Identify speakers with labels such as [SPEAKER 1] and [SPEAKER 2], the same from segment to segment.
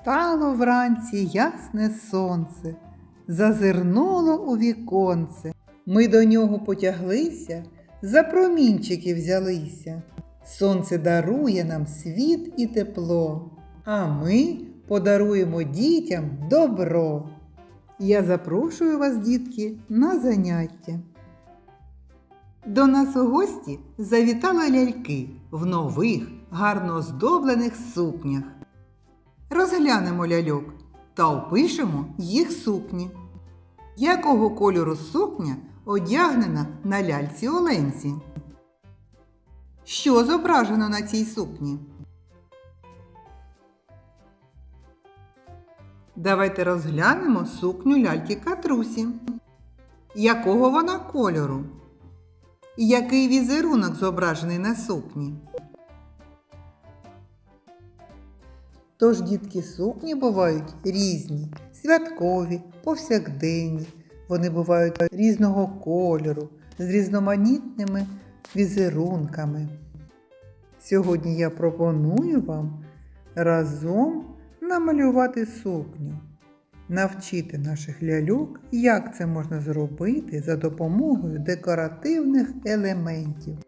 [SPEAKER 1] Встало вранці ясне сонце, зазирнуло у віконце. Ми до нього потяглися, за промінчики взялися. Сонце дарує нам світ і тепло, а ми подаруємо дітям добро. Я запрошую вас, дітки, на заняття. До нас у гості завітали ляльки в нових, гарно оздоблених сукнях. Розглянемо ляльок та опишемо їх сукні. Якого кольору сукня одягнена на ляльці Оленці? Що зображено на цій сукні? Давайте розглянемо сукню ляльки Катрусі. Якого вона кольору? Який візерунок зображений на сукні? Тож дітки сукні бувають різні, святкові, повсякденні. Вони бувають різного кольору, з різноманітними візерунками. Сьогодні я пропоную вам разом намалювати сукню, навчити наших ляльок, як це можна зробити за допомогою декоративних елементів.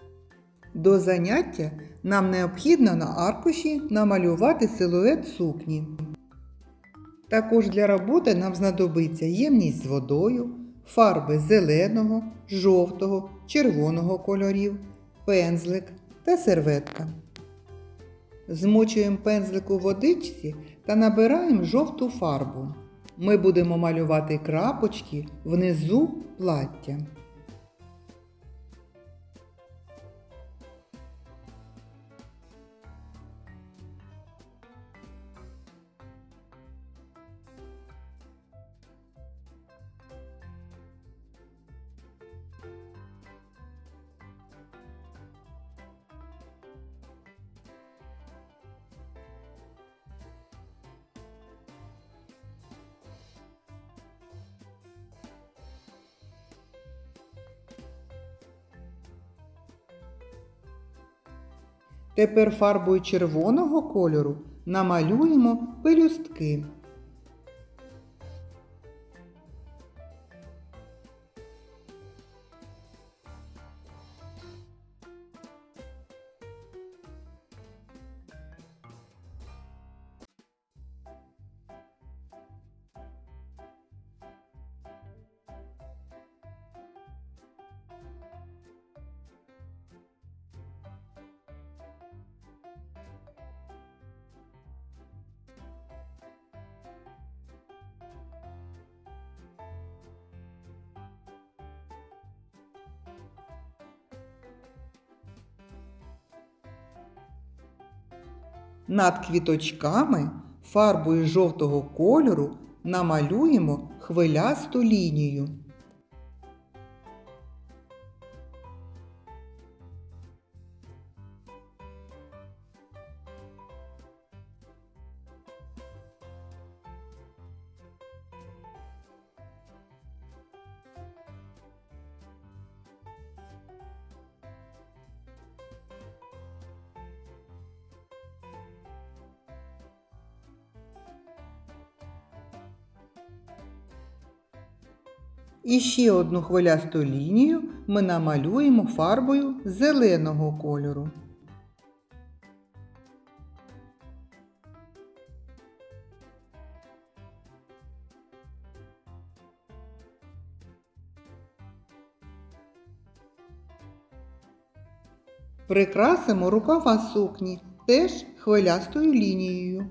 [SPEAKER 1] До заняття нам необхідно на аркуші намалювати силует сукні. Також для роботи нам знадобиться ємність з водою, фарби зеленого, жовтого, червоного кольорів, пензлик та серветка. Змочуємо пензлик у водичці та набираємо жовту фарбу. Ми будемо малювати крапочки внизу плаття. Тепер фарбою червоного кольору намалюємо пелюстки. Над квіточками фарбою жовтого кольору намалюємо хвилясту лінію. І ще одну хвилясту лінію ми намалюємо фарбою зеленого кольору. Прикрасимо рукава сукні теж хвилястою лінією.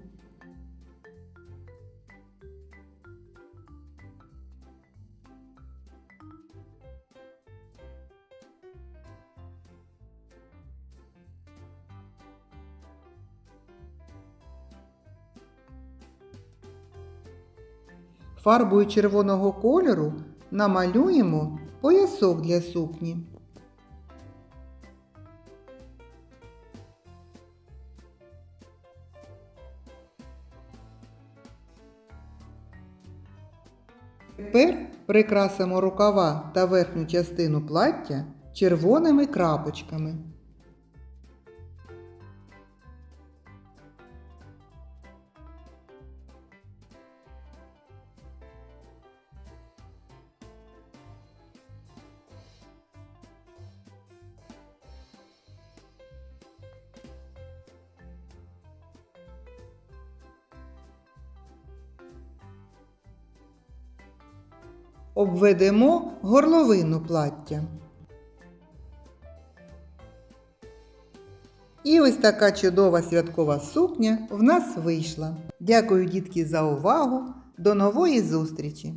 [SPEAKER 1] Фарбою червоного кольору намалюємо поясок для сукні. Тепер прикрасимо рукава та верхню частину плаття червоними крапочками. Обведемо горловину плаття. І ось така чудова святкова сукня в нас вийшла. Дякую, дітки, за увагу. До нової зустрічі!